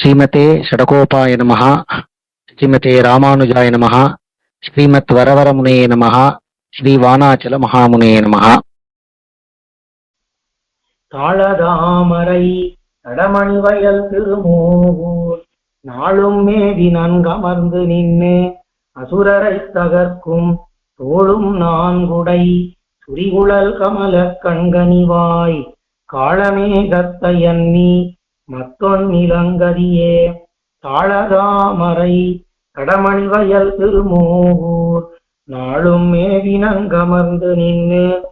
ஸ்ரீமதே ஷடகோபாய நமः ஸ்ரீமதே ராமானுஜாய நமः ஸ்ரீமத் வரவரமுனே நமः ஸ்ரீ வானாச்சல மகாமுனே நமः தாளதாமரை தடமணி வயல் திருமோகூர் நாளும் மேவி நன்கமர்ந்து நின்று அசுரரை தகர்க்கும் தோளும் நான்குடை சுரிகுழல் கமல கண்கனிவாய் காளமேகத்தையன்னி மத்தொன் நிலங்கரியே தாளதாமரை கடமணி வயல் திருமூர். நாளும் மேவினங்கமர்ந்து நின்று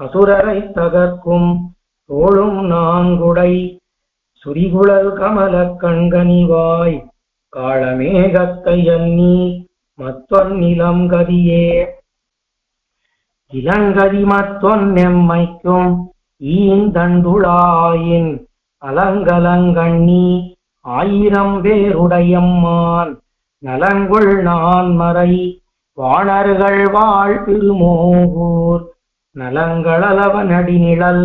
அசுரரை தகர்க்கும் தோளும் நான்குடை சுரிகுழல் கமல கண்கனிவாய் காளமேகத்தை எண்ணி மத்தொன் நிலம் கதியே இளங்கதி மத்தொன் எம்மைக்கும் ஈந்தண்டுளாயின் அலங்கலங்கண்ணி ஆயிரம் வேருடையம்மான் நலங்குள் நான் மறை வாணர்கள் வாழ் திருமோகூர் நலங்களளவ நடிநிழல்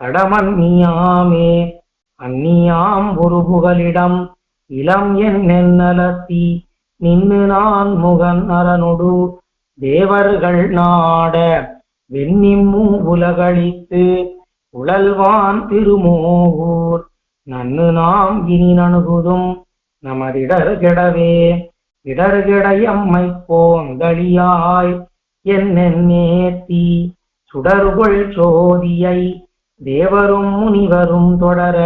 தடமன்னியாமே அந்நியாம் ஒரு புகலிடம் இளம் என்னென்னலத்தி நின்னு நான் முகன் அரணொடு தேவர்கள் நாட வெண்ணிம்மூ உலகளித்து உழல்வான் திருமோகூர் நன்னு நாம் இனி நணுகுதும் நமதிடர்கிடவே கெடவே. இடர்கெட எம்மை போந்தளியாய் என்னென்னேத்தி சுடர்கொள் சோதியை தேவரும் முனிவரும் தொடர.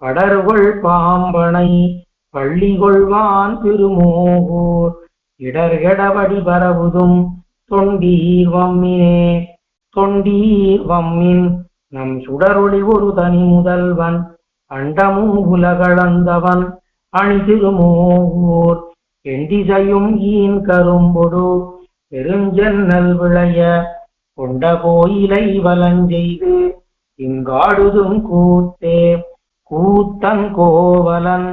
படர்கொள் பாம்பனை பள்ளி கொள்வான் திருமோகூர் இடர்கெடவடி பரவுதும் தொண்டீர் வம்மினே. தொண்டீர் வம்மின் நம் சுடரொளி ஒரு தனி முதல்வன் அண்டமும் உலகளந்தவன் அணிதிருமோர் எண்டிசையும் ஈன் கரும்பொடு பெருஞ்சன்னல் விளைய கொண்ட கோயிலை வலஞ்செய்து இங்காடுதும் கூத்தே கூத்தன் கோவலன்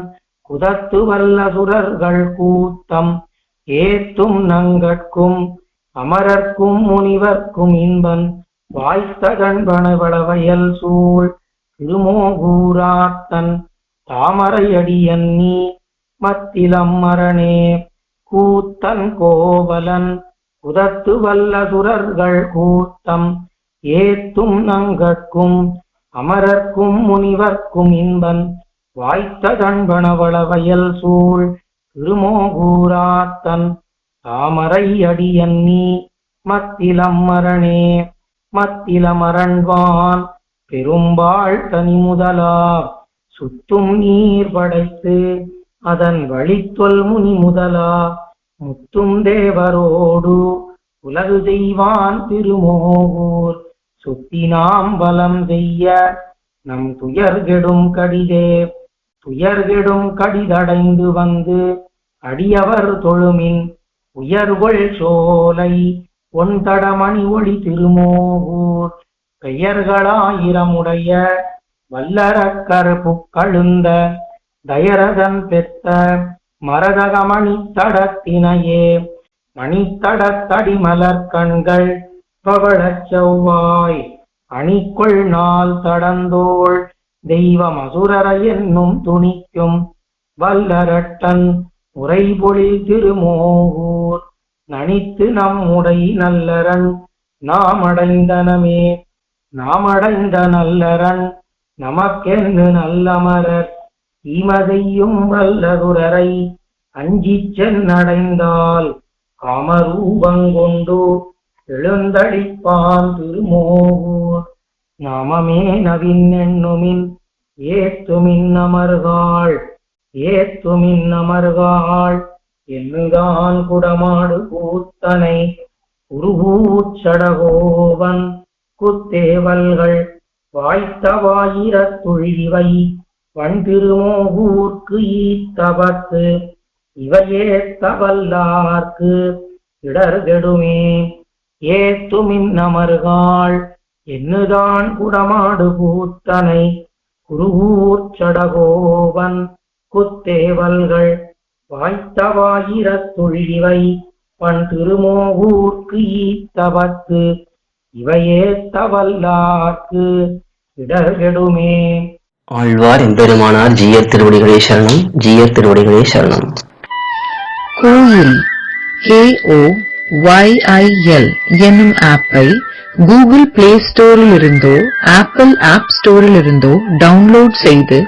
குதத்து வல்ல சுரர்கள் கூத்தம் ஏத்தும் நங்கட்கும் அமரர்க்கும் முனிவர்க்கும் இன்பன் வாய்த்த சூழ் திருமோகூராத்தன் தாமரையடியன் நீ மத்திலம்மரணே கூத்தன் கோவலன் உதத்து வல்ல சுரர்கள் கூத்தம் ஏத்தும் நங்கட்கும் அமரர்க்கும் முனிவர்க்கும் இன்பன் வாய்த்த கண்பணவள சூழ் திருமோகூராத்தன் தாமரை அடியன் நீ மத்திலம்மரணே மரணே மத்திலமரண்வான் பெரும்பாள் தனி முதலா சுத்தும் நீர் படைத்து அதன் வழித்தொல் முனி முதலா முத்தும் தேவரோடு உலகு செய்வான் திருமோகூர். சுத்தி நாம் பலம் செய்ய நம் துயர்கெடும் கடிதே துயர்கெடும் கடிதடைந்து வந்து அடியவர் தொழுமின் உயர்கொள் சோலை ஒன்தடமணி ஒளி திருமோகூர். பெயர்களாயிரமுடைய வல்லரக்கர் புக்கழுந்த தயரதன் பெத்த மரதகமணி தடத்தினையே. மணித்தடத்தடிமலர் கண்கள் பவழச் செவ்வாய். அணிக்குள் நாள் தடந்தோள் தெய்வம் அசுரர என்னும் துணிக்கும் வல்லரட்டன் உரைபொழில் திருமோகூர். நனித்து நம்முடை நல்லரன் நாம் அடைந்தனமே. நாம் அடைந்த நல்லரன் நமக்கென்று நல்லமரர் தீமதையும் வல்லதுரரை அஞ்சி சென்னடைந்தால் காமரூபங்கொண்டு எழுந்தளிப்பான் திருமோகூர். நாமமே நவின் எண்ணுமின் ஏத்துமின் அமர்காள் ஏத்துமின் அமர்காள். எண்ணுதான் குடமாடு கூத்தனை உருகூச்சடகோவன் குத்தேவல்கள் வாய்த்தவாயிரத்துழிவை வண்டிருமோகூர்க்கு ஈத்தவர்க்கு இவையே தவல்லார்க்கு இடர்கெடுமே. ஏத்துமின் அமர்காள் என்னுதான் குடமாடு பூத்தனை குருகூர்ச்சடகோவன் குத்தேவல்கள் வாய்த்தவாயிரத்துழிவை பண் திருமோகூர்க்கு ஈத்தவர்க்கு இவையே தவல்லார்க்கு இடர்கெடுமே. ஆழ்வார் எம்பெருமானார் ஜீயர் திருவடிகளே சரணம் ஜீயர் திருவடிகளே சரணம். கோயில் KO YIL என்னும் ஆப்பை கூகுள் பிளே ஸ்டோரில் இருந்தோ ஆப்பிள் ஆப் ஸ்டோரில் இருந்தோ டவுன்லோட் செய்து